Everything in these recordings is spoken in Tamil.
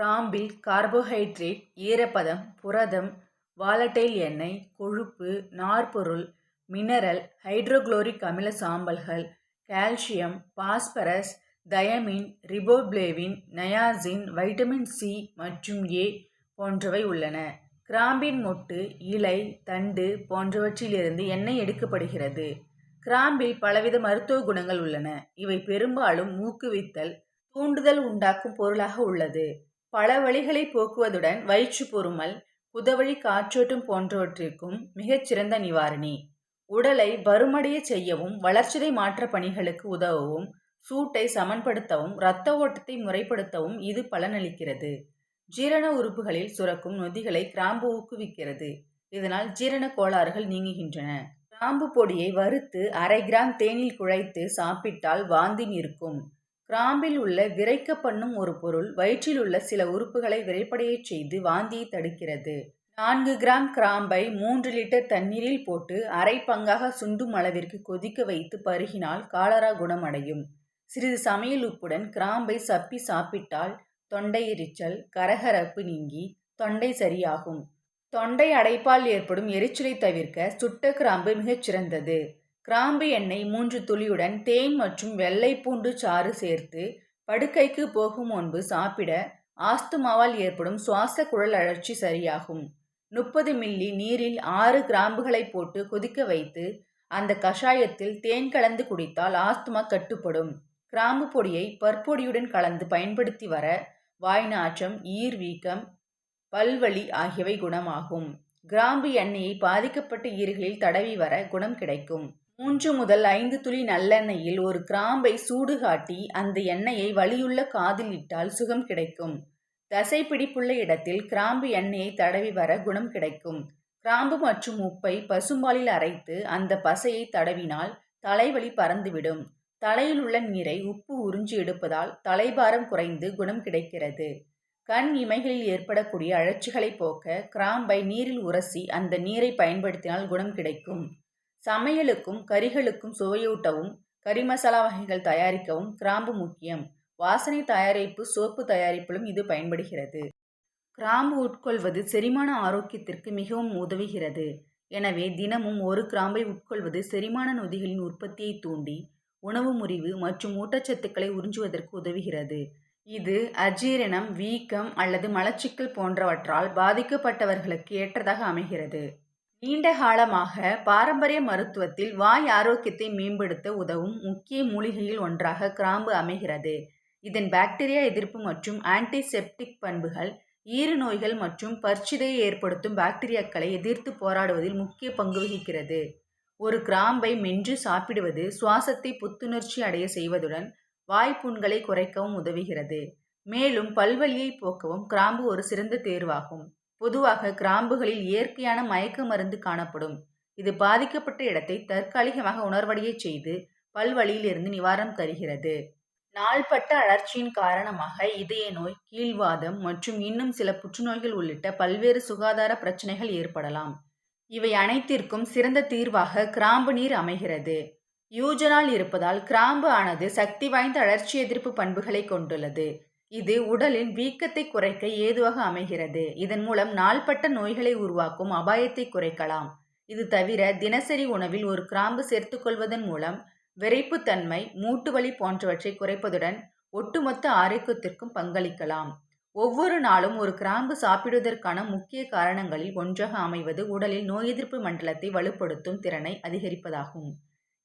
கிராம்பில் கார்போஹைட்ரேட் ஈரப்பதம் புரதம் வாலட்டைல் எண்ணெய் கொழுப்பு நார்ப்பொருள் மினரல் ஹைட்ரோகுளோரிக் அமில சாம்பல்கள் calcium phosphorus thiamine riboflavin niacin vitamin C மற்றும் ஏ போன்றவை உள்ளன. கிராம்பின் மொட்டு இலை தண்டு போன்றவற்றிலிருந்து எண்ணெய் எடுக்கப்படுகிறது. கிராம்பில் பலவித மருத்துவ குணங்கள் உள்ளன. இவை பெரும்பாலும் ஊக்குவித்தல் தூண்டுதல் உண்டாக்கும் பொருளாக உள்ளது. பல வழிகளை போக்குவதுடன் வயிற்று பொறுமல் புதவழி காற்றோட்டம் போன்றவற்றிற்கும் மிகச்சிறந்த நிவாரணி. உடலை பருமடைய செய்யவும் வளர்ச்சிதை மாற்ற பணிகளுக்கு உதவவும் சூட்டை சமன்படுத்தவும் இரத்த ஓட்டத்தை முறைப்படுத்தவும் இது பலனளிக்கிறது. ஜீரண உறுப்புகளில் சுரக்கும் நொதிகளை கிராம்பு ஊக்குவிக்கிறது. இதனால் ஜீரண கோளாறுகள் நீங்குகின்றன. கிராம்பு பொடியை வறுத்து அரை கிராம் தேனில் குழைத்து சாப்பிட்டால் வாந்தி நிற்கும். கிராம்பில் உள்ள விரைக்க பண்ணும் ஒரு பொருள் வயிற்றில் உள்ள சில உறுப்புகளை விரைப்படையச் செய்து வாந்தியை தடுக்கிறது. நான்கு கிராம் கிராம்பை மூன்று லிட்டர் தண்ணீரில் போட்டு அரை பங்காக சுண்டும் அளவிற்கு கொதிக்க வைத்து பருகினால் காலரா குணமடையும். சிறிது சமையல் உப்புடன் கிராம்பை சப்பி சாப்பிட்டால் தொண்டை எரிச்சல் கரகரப்பு நீங்கி தொண்டை சரியாகும். தொண்டை அடைப்பால் ஏற்படும் எரிச்சலை தவிர்க்க சுட்ட கிராம்பு மிகச் சிறந்தது கிராம்பு எண்ணெய் மூன்று துளியுடன் தேன் மற்றும் வெள்ளை பூண்டு சாறு சேர்த்து படுக்கைக்கு போகும் முன்பு சாப்பிட ஆஸ்துமாவால் ஏற்படும் சுவாச குழல் அழற்சி சரியாகும். முப்பது மில்லி நீரில் ஆறு கிராம்புகளை போட்டு கொதிக்க வைத்து அந்த கஷாயத்தில் தேன் கலந்து குடித்தால் ஆஸ்துமா கட்டுப்படும். கிராம்பு பொடியை பற்பொடியுடன் கலந்து பயன்படுத்தி வர வாய் நாற்றம் ஈர் வீக்கம் பல்வலி ஆகியவை குணமாகும். கிராம்பு எண்ணெயை பாதிக்கப்பட்ட ஈறுகளில் தடவி வர குணம் கிடைக்கும். மூன்று முதல் ஐந்து துளி நல்லெண்ணெயில் ஒரு கிராம்பை சூடு காட்டி அந்த எண்ணெயை வலியுள்ள காதில் இட்டால் சுகம் கிடைக்கும். தசை பிடிப்புள்ள இடத்தில் கிராம்பு எண்ணெயை தடவி வர குணம் கிடைக்கும். கிராம்பு மற்றும் உப்பை பசும்பாலில் அரைத்து அந்த பசையை தடவினால் தலைவலி பறந்துவிடும். தலையில் உள்ள நீரை உப்பு உறிஞ்சி எடுப்பதால் தலைபாரம் குறைந்து குணம் கிடைக்கிறது. கண் இமைகளில் ஏற்படக்கூடிய அழற்சிகளை போக்க கிராம்பை நீரில் உரசி அந்த நீரை பயன்படுத்தினால் குணம் கிடைக்கும். சமையலுக்கும் கறிகளுக்கும் சுவையூட்டவும் கறி மசாலா வகைகள் தயாரிக்கவும் கிராம்பு முக்கியம். வாசனை தயாரிப்பு சோப்பு தயாரிப்பிலும் இது பயன்படுகிறது. கிராம்பு உட்கொள்வது செரிமான ஆரோக்கியத்திற்கு மிகவும் உதவுகிறது. எனவே தினமும் ஒரு கிராம்பை உட்கொள்வது செரிமான நொதிகளின் உற்பத்தியை தூண்டி உணவு முறிவு மற்றும் ஊட்டச்சத்துக்களை உறிஞ்சுவதற்கு உதவுகிறது. இது அஜீரணம் வீக்கம் அல்லது மலச்சிக்கல் போன்றவற்றால் பாதிக்கப்பட்டவர்களுக்கு ஏற்றதாக அமைகிறது. நீண்ட காலமாக பாரம்பரிய மருத்துவத்தில் வாய் ஆரோக்கியத்தை மேம்படுத்த உதவும் முக்கிய மூலிகையில் ஒன்றாக கிராம்பு அமைகிறது. இதன் பாக்டீரியா எதிர்ப்பு மற்றும் ஆன்டிசெப்டிக் பண்புகள் ஈறு நோய்கள் மற்றும் பற்சிதையை ஏற்படுத்தும் பாக்டீரியாக்களை எதிர்த்து போராடுவதில் முக்கிய பங்கு வகிக்கிறது. ஒரு கிராம்பை மென்று சாப்பிடுவது சுவாசத்தை புத்துணர்ச்சி அடைய செய்வதுடன் வாய்ப்புண்களை குறைக்கவும் உதவுகிறது. மேலும் பல்வலியை போக்கவும் கிராம்பு ஒரு சிறந்த தேர்வாகும். பொதுவாக கிராம்புகளில் இயற்கையான மயக்க மருந்து காணப்படும். இது பாதிக்கப்பட்ட இடத்தை தற்காலிகமாக உணர்வடையச் செய்து பல்வழியிலிருந்து நிவாரணம் தருகிறது. நாள்பட்ட அழற்சியின் காரணமாக இதய நோய் கீழ்வாதம் மற்றும் இன்னும் சில புற்றுநோய்கள் உள்ளிட்ட பல்வேறு சுகாதார பிரச்சனைகள் ஏற்படலாம். இவை அனைத்திற்கும் சிறந்த தீர்வாக கிராம்பு நீர் அமைகிறது. யூஜனால் இருப்பதால் கிராம்பு ஆனது சக்தி வாய்ந்த அழற்சி எதிர்ப்பு பண்புகளை கொண்டுள்ளது. இது உடலின் வீக்கத்தை குறைக்க ஏதுவாக அமைகிறது. இதன் மூலம் நாள்பட்ட நோய்களை உருவாக்கும் அபாயத்தை குறைக்கலாம். இது தவிர தினசரி உணவில் ஒரு கிராம்பு சேர்த்துக்கொள்வதன் மூலம் விரைப்புத்தன்மை மூட்டுவலி போன்றவற்றை குறைப்பதுடன் ஒட்டுமொத்த ஆரோக்கியத்திற்கும் பங்களிக்கலாம். ஒவ்வொரு நாளும் ஒரு கிராம்பு சாப்பிடுவதற்கான முக்கிய காரணங்களில் ஒன்றாக அமைவது உடலில் நோய் எதிர்ப்பு மண்டலத்தை வலுப்படுத்தும் திறனை அதிகரிப்பதாகும்.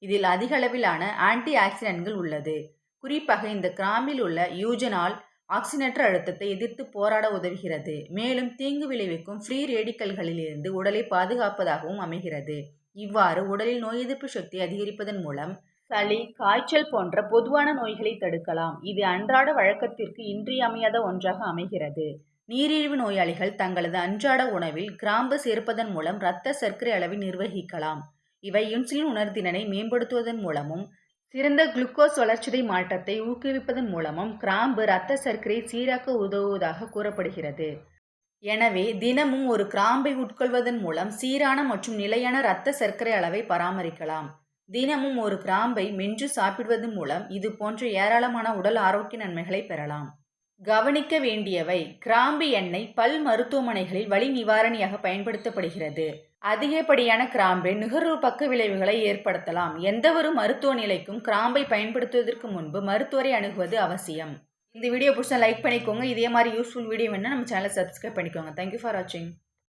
இதில் அதிகளவிலான ஆன்டி ஆக்சிடென்ட்கள் உள்ளது. குறிப்பாக இந்த கிராம்பில் உள்ள யூஜனால் ஆக்சினேற்ற அழுத்தத்தை எதிர்த்து போராட உதவுகிறது. மேலும் தீங்கு விளைவிக்கும் ஃப்ரீ ரேடிக்கல்களிலிருந்து உடலை பாதுகாப்பதாகவும் அமைகிறது. இவ்வாறு உடலில் நோய் எதிர்ப்பு சக்தி அதிகரிப்பதன் மூலம் சளி காய்ச்சல் போன்ற பொதுவான நோய்களை தடுக்கலாம். இது அன்றாட வழக்கத்திற்கு இன்றியமையாத ஒன்றாக அமைகிறது. நீரிழிவு நோயாளிகள் தங்களது அன்றாட உணவில் கிராம்பு சேர்ப்பதன் மூலம் இரத்த சர்க்கரை அளவை நிர்வகிக்கலாம். இவை இன்சுலின் உணர்திறனை மேம்படுத்துவதன் மூலமும் சிறந்த குளுக்கோஸ் வளர்ச்சிதை மாற்றத்தை ஊக்குவிப்பதன் மூலமும் கிராம்பு இரத்த சர்க்கரை சீராக்க உதவுவதாக கூறப்படுகிறது. எனவே தினமும் ஒரு கிராம்பை உட்கொள்வதன் மூலம் சீரான மற்றும் நிலையான இரத்த சர்க்கரை அளவை பராமரிக்கலாம். தினமும் ஒரு கிராம்பை மென்று சாப்பிடுவதன் மூலம் இது போன்ற ஏராளமான உடல் ஆரோக்கிய நன்மைகளை பெறலாம். கவனிக்க வேண்டியவை கிராம்பு எண்ணெய் பல் மருத்துவமனைகளில் வலி நிவாரணியாக பயன்படுத்தப்படுகிறது. அதிகப்படியான கிராம்பு நுகர்வு பக்க விளைவுகளை ஏற்படுத்தலாம். எந்தவொரு மருத்துவ நிலைக்கும் கிராம்பை பயன்படுத்துவதற்கு முன்பு மருத்துவரை அணுகுவது அவசியம். இந்த வீடியோ பிடிச்சா லைக் பண்ணிக்கோங்க. இதே மாதிரி யூஸ்ஃபுல் வீடியோ வேணால் நம்ம சேனலை சப்ஸ்கிரைப் பண்ணிக்கோங்க. தேங்க்யூ ஃபார் வாட்சிங்